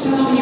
Szanowni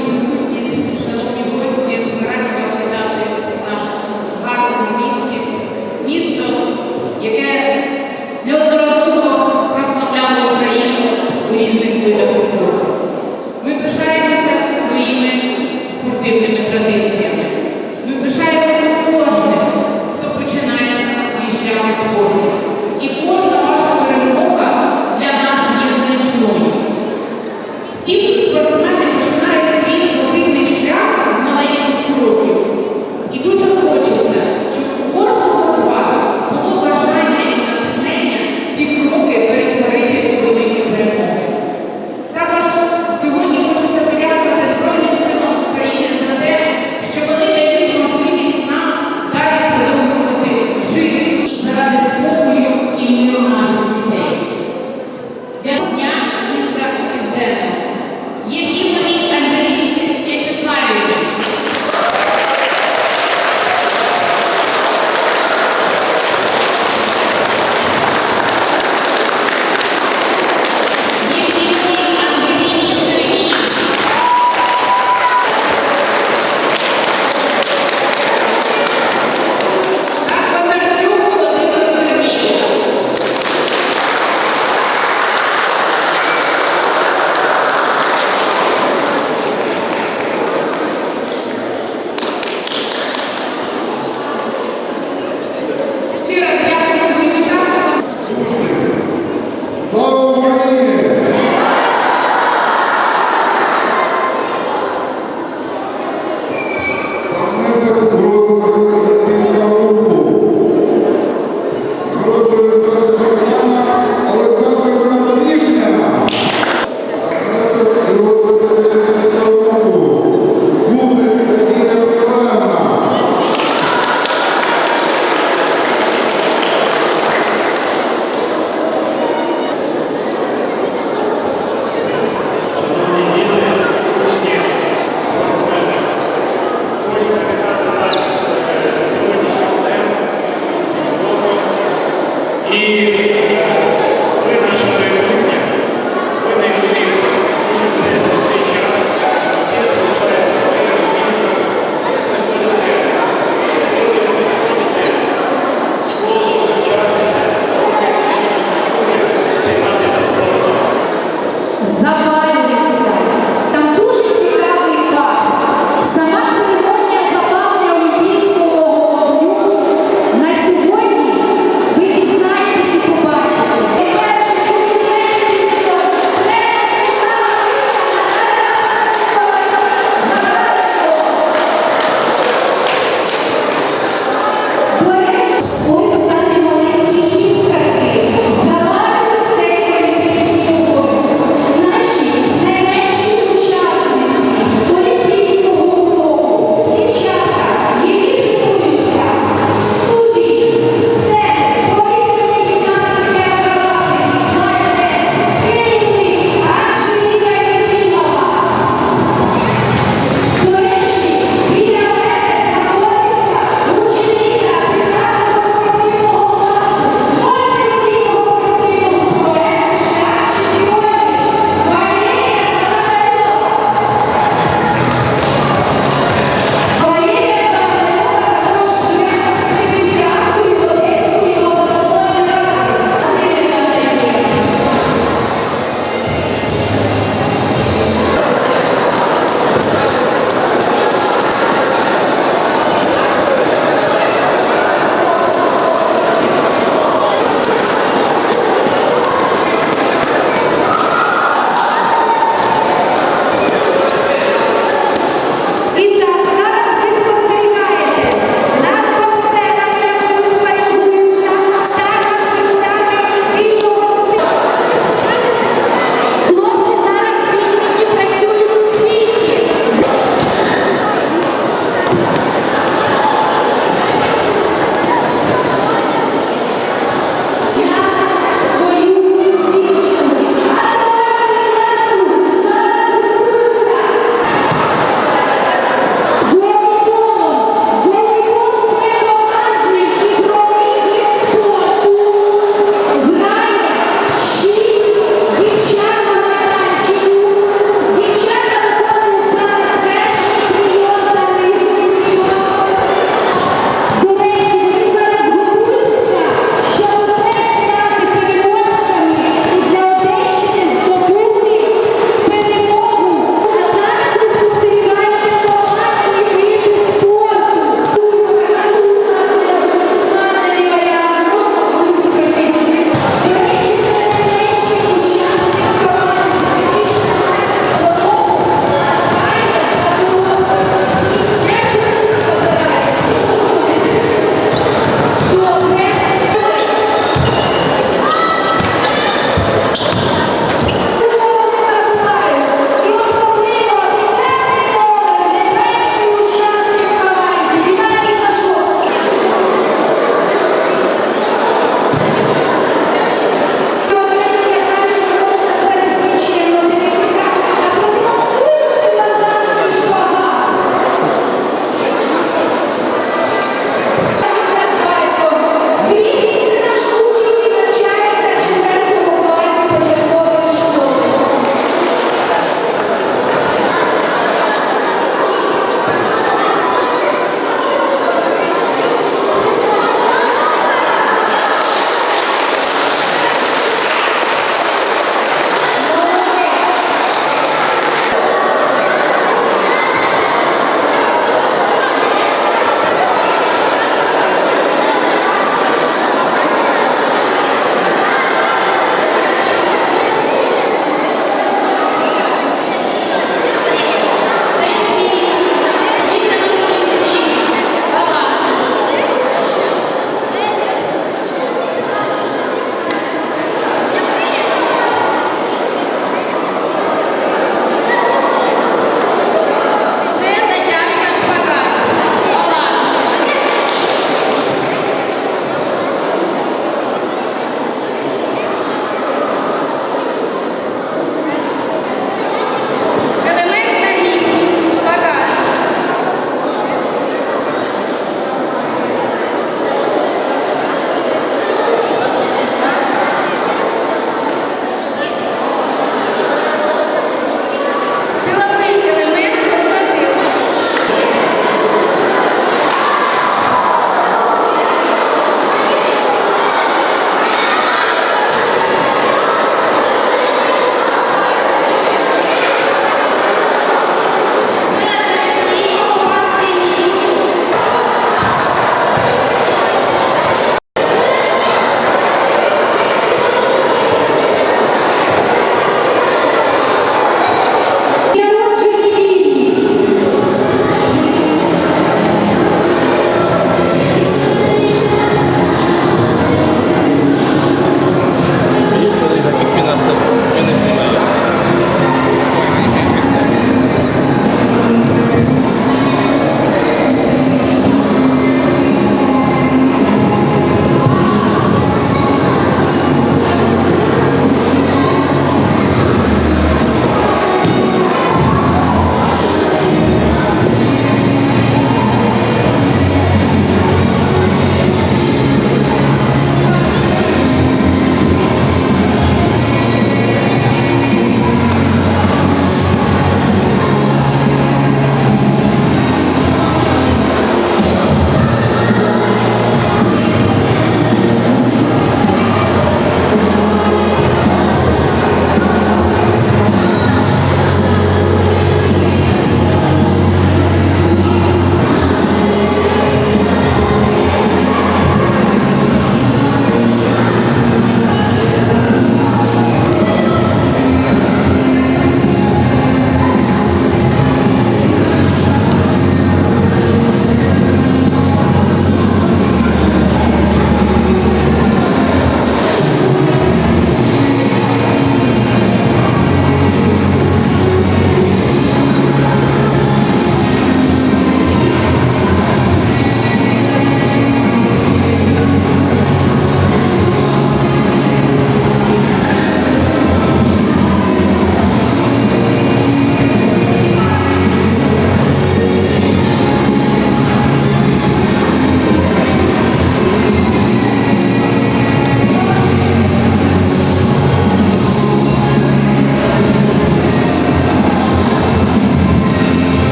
І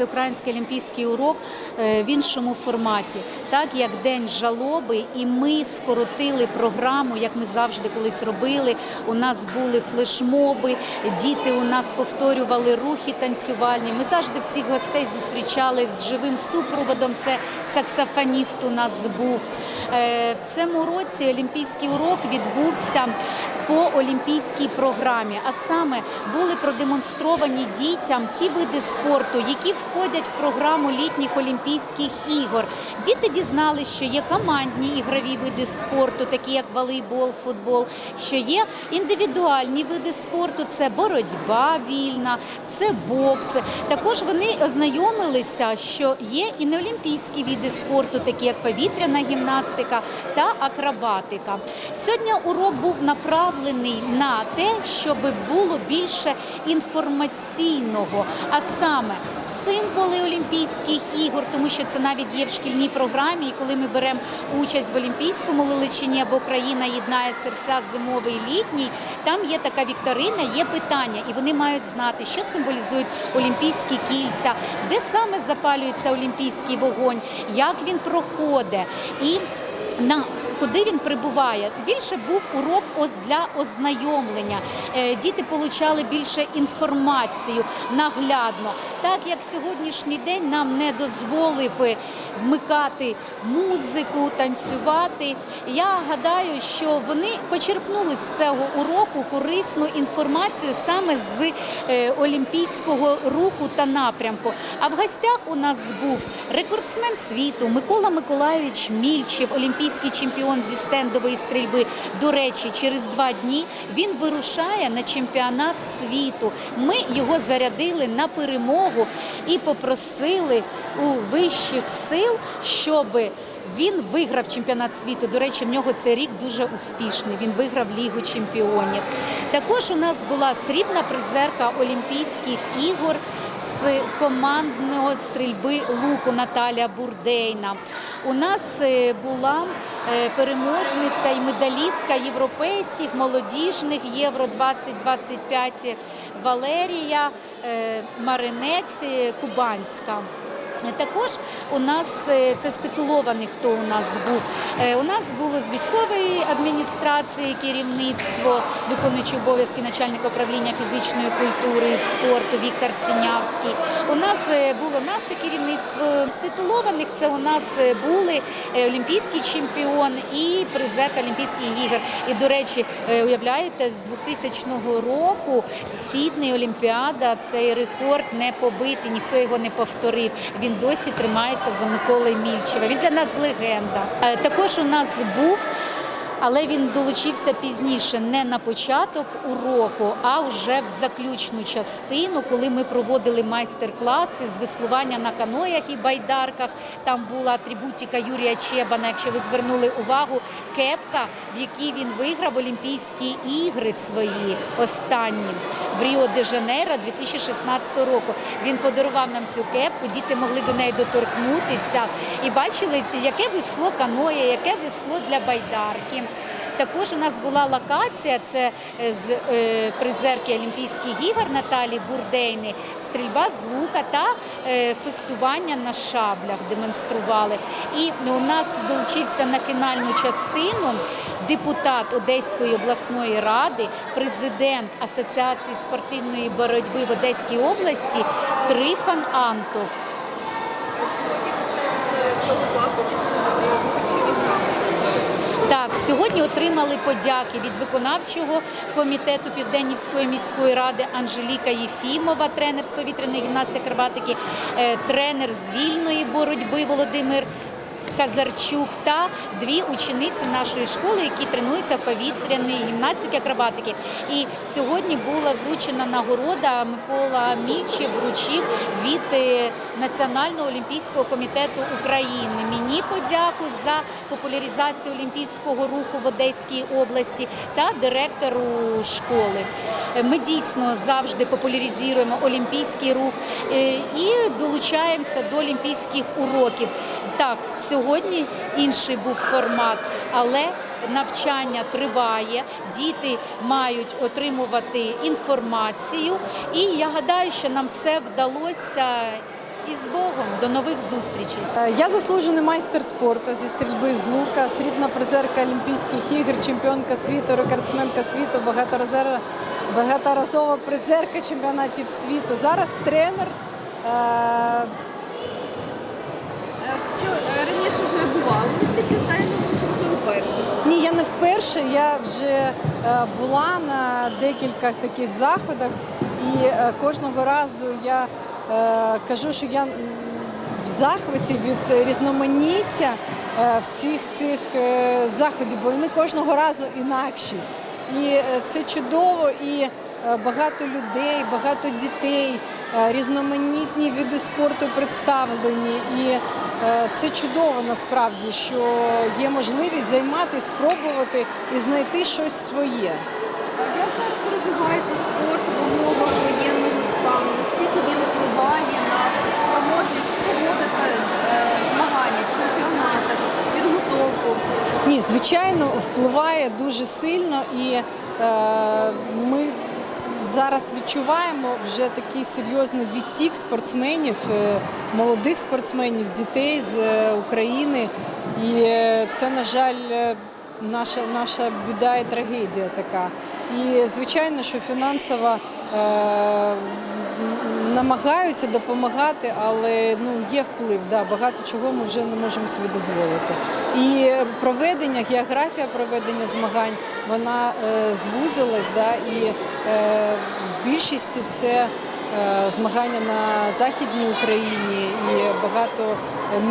всеукраїнський олімпійський урок е, в іншому форматі, так як день жалоби, і ми скоротили програму, як ми завжди колись робили. У нас були флешмоби, діти у нас повторювали рухи танцювальні. Ми завжди всіх гостей зустрічали з живим супроводом. Це саксофоніст у нас був. Е, В цьому році олімпійський урок відбувся по олімпійській програмі, а саме були продемонстровані дітям ті види спорту, які входять в програму літніх Олімпійських ігор. Діти дізналися, що є командні ігрові види спорту, такі як волейбол, футбол, що є індивідуальні види спорту, це боротьба вільна, це бокс. Також вони ознайомилися, що є і неолімпійські види спорту, такі як повітряна гімнастика та акробатика. Сьогодні урок був направлений на те, щоб було більше інформаційного, а саме символи Олімпійських ігор, тому що це навіть є в шкільній програмі. І коли ми беремо участь в Олімпійському Лиличині або країна єднає серця зимовий літній, там є така вікторина, є питання, і вони мають знати, що символізують олімпійські кільця, де саме запалюється олімпійський вогонь, як він проходить. І на Куди він прибуває? Більше був урок для ознайомлення. Е, Діти отримали більше інформацію наглядно. Так як сьогоднішній день нам не дозволив е, вмикати музику, танцювати. Я гадаю, що вони почерпнули з цього уроку корисну інформацію саме з е, олімпійського руху та напрямку. А в гостях у нас був рекордсмен світу Микола Миколайович Мільчев, олімпійський чемпіон зі стендової стрільби. До речі, через два дні він вирушає на чемпіонат світу. Ми його зарядили на перемогу і попросили у вищих сил, щоб він виграв чемпіонат світу. До речі, в нього цей рік дуже успішний. Він виграв Лігу чемпіонів. Також у нас була срібна призерка Олімпійських ігор з командного стрільби луку Наталія Бурдейна. У нас е, була е, переможниця і медалістка європейських молодіжних Євро 2025 Валерія е, Маринець Кубанська. Також у нас е, це ститулований, хто у нас був. Е, У нас було з військової адміністрації керівництво, виконуючий обов'язки начальника управління фізичної культури і спорту Віктор Сінявський. У нас е, було наше керівництво з. Це у нас були олімпійський чемпіон і призерка Олімпійських ігор. І до речі, уявляєте, з 2000 року Сідний Олімпіада цей рекорд не побитий, ніхто його не повторив. Він досі тримається за Миколою Мільчева. Він для нас легенда. Е, Також у нас був. Але він долучився пізніше, не на початок уроку, а вже в заключну частину, коли ми проводили майстер-класи з веслування на каноях і байдарках. Там була атрибутика Юрія Чебана. Якщо ви звернули увагу, кепка, в якій він виграв Олімпійські ігри свої останні в Ріо де Жанейро 2016 року. Він подарував нам цю кепку, діти могли до неї доторкнутися і бачили, яке весло каноє, яке весло для байдарки. Також у нас була локація, це е, з е, призерки Олімпійських ігор Наталі Бурдейни, стрільба з лука та е, фехтування на шаблях демонстрували. І у нас долучився на фінальну частину депутат Одеської обласної ради, президент Асоціації спортивної боротьби в Одеській області Трифан Антов. Так, сьогодні отримали подяки від виконавчого комітету Південнівської міської ради Анжеліка Єфімова, тренер з повітряної гімнастики акробатики, е, тренер з вільної боротьби Володимир. Казарчук та дві учениці нашої школи, які тренуються в повітряній гімнастики акробатики. І сьогодні була вручена нагорода Микола Мільчев вручив від е, Національного олімпійського комітету України. Мені подяку за популяризацію олімпійського руху в Одеській області та директору школи. Ми дійсно завжди популяризуємо олімпійський рух е, і долучаємося до олімпійських уроків. Так, сьогодні інший був формат, але навчання триває, діти мають отримувати інформацію. І я гадаю, що нам все вдалося І з Богом до нових зустрічей. Е, Я заслужений майстер спорту зі стрільби з лука, срібна призерка Олімпійських ігор, чемпіонка світу, рекордсменка світу, багаторазова, багаторазова призерка чемпіонатів світу. Зараз тренер. Е, е, раніше вже бували в місті Південному, чи можливо вперше? Ні, я не вперше. Я вже була на декілька таких заходах, і кожного разу я кажу, що я в захваті від різноманіття е, всіх цих е, заходів, бо вони кожного разу інакші. І е, це чудово, і е, багато людей, багато дітей, е, різноманітні види спорту представлені. І е, це чудово насправді, що є можливість займатися, спробувати і знайти щось своє. Як зараз розвивається спорт в умовах стану? Наскільки він впливає на спроможність проводити е, змагання, чемпіонати, підготовку? Ні, звичайно, впливає дуже сильно, і е, ми зараз відчуваємо вже такий серйозний відтік спортсменів, е, молодих спортсменів, дітей з е, України. І це, на жаль, наша, наша біда і трагедія така. І звичайно, що фінансово е, намагаються допомагати, але ну, є вплив. Да, багато чого ми вже не можемо собі дозволити. І проведення, географія проведення змагань, вона е, звузилась, да, і е, в більшості це е, змагання на Західній Україні і багато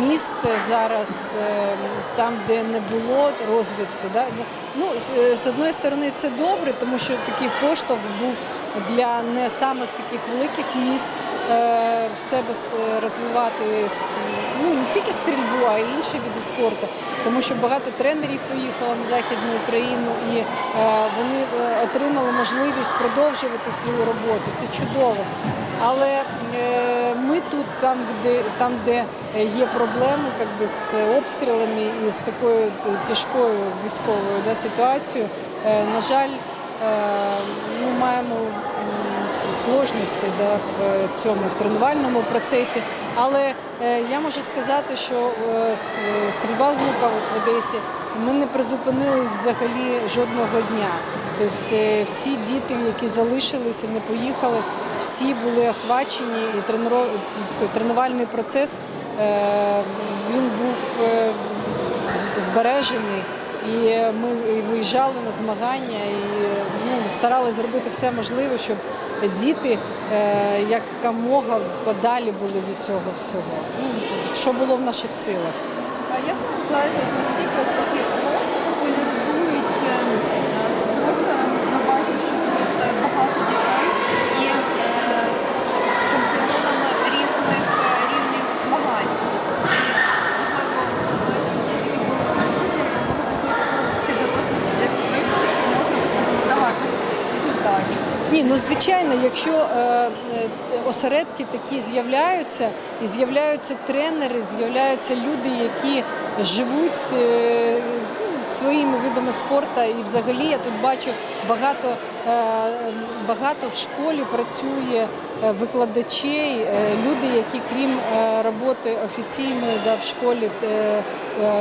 міст зараз е, там, де не було розвитку. Да? Ну, з, з одної сторони, це добре, тому що такий поштовх був для не самих таких великих міст е, в себе розвивати ну, не тільки стрільбу, а й інші види спорту. Тому що багато тренерів поїхало на Західну Україну і е, вони е, отримали можливість продовжувати свою роботу. Це чудово. Але е, ми тут, там, де, там, де є проблеми би, з обстрілами і з такою тяжкою військовою да, ситуацією, е, на жаль, е, ми маємо такі сложності да, в цьому в тренувальному процесі. Але е, я можу сказати, що е, е, стрільба з лука в Одесі ми не призупинили взагалі жодного дня. Тобто е, всі діти, які залишилися, не поїхали, всі були охвачені, і тренувальний процес е, він був е, збережений. І ми виїжджали на змагання і ну, старалися зробити все можливе, щоб діти якомога подалі були від цього всього. Ну, що було в наших силах. А як ви вважаєте, наскільки такі уроки популяризують е, е, спорт? Е, Ми бачимо, що тут е, багато дітей є е, з чемпіонами різних е, рівнів змагань. І, Можливо, е, щоб діти були присутні, могли б ви ці досить як приклад, що можна досягнути гарних результатів. Ні, ну звичайно, якщо е, е, осередки такі з'являються, і з'являються тренери, з'являються люди, які живуть е, своїми видами спорту. І взагалі я тут бачу багато, е, багато в школі працює викладачей, е, люди, які крім е, роботи офіційної да, в школі е,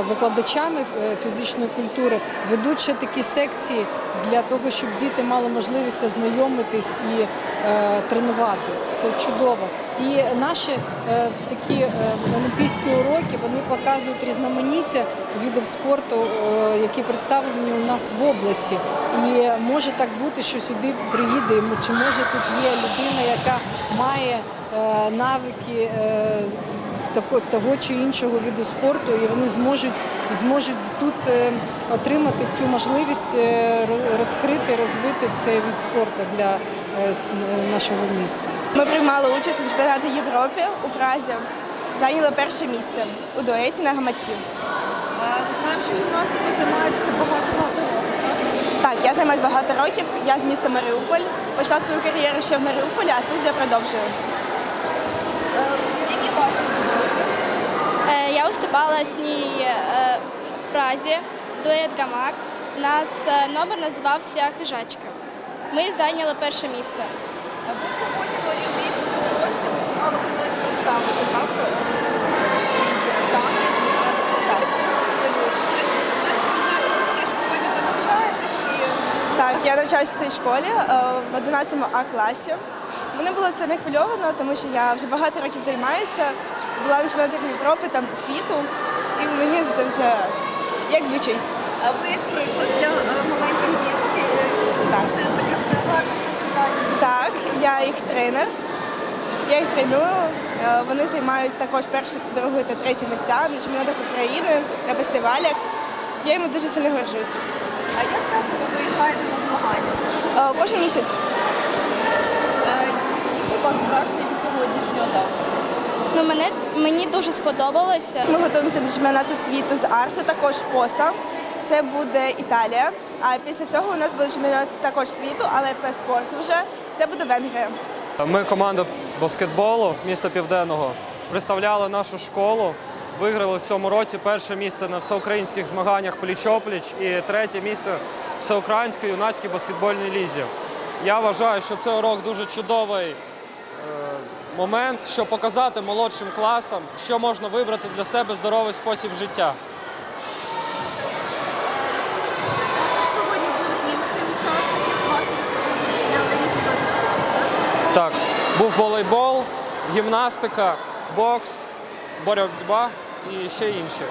викладачами фізичної культури, ведуть ще такі секції для того, щоб діти мали можливість ознайомитись і тренуватись. Це чудово. І наші такі олімпійські уроки вони показують різноманіття видів спорту, які представлені у нас в області. І може так бути, що сюди приїде, чи може тут є людина, яка має е, навики. е, того чи іншого виду спорту, і вони зможуть, зможуть тут е, отримати цю можливість розкрити, розвити цей вид спорту для нашого міста. Ми приймали участь у чемпіонаті Європи у Празі. Зайняли перше місце у дуеті на гамаці. Знаємо, що гімнастикою займається років. Так? Я займаюся багато років. Я з міста Маріуполь. Почала свою кар'єру ще в Маріуполі, а тут вже продовжую. Е, Які ваші здобутки? Е, Я виступала з ній е, в фразі дует гамак. Нас номер називався Хижачка. Ми зайняли перше місце. Ви сьогодні на Олімпійському році мали можливість представити так е, свій танець. Скільки це було хвилююче? Чи все ж таки вже в цій школі ви навчаєтесь? і Так, я навчаюся в цій школі е, в 11 А класі. Мене було це не хвильовано, тому що я вже багато років займаюся. Була на чемпіонатах Європи, там світу, і мені це вже як звичай. А ви як приклад для е, маленьких діток е, Так. Так, я їх тренер. Я їх треную. Е, Вони займають також перші, друге та третє місця на чемпіонатах України, на фестивалях. Я їм дуже сильно горджусь. А як часто ви виїжджаєте на змагання? Е, Кожен місяць. Е, Які у вас враження від сьогоднішнього завтра? Ну, мене, мені дуже сподобалося. Ми готуємося до чемпіонату світу з арту, також поса. Це буде Італія. А після цього у нас буде чемпіонат також світу, але по спорту вже це буде Венгрія. Ми команда баскетболу міста Південного представляли нашу школу. Виграли в цьому році перше місце на всеукраїнських змаганнях пліч-опліч і третє місце в всеукраїнській юнацькій баскетбольній лізі. Я вважаю, що це урок дуже чудовий е, момент, щоб показати молодшим класам, що можна вибрати для себе здоровий спосіб життя. Сьогодні були інші учасники з вашої школи, представляли різні види спорту. Так? Так, був волейбол, гімнастика, бокс, боротьба і ще інші.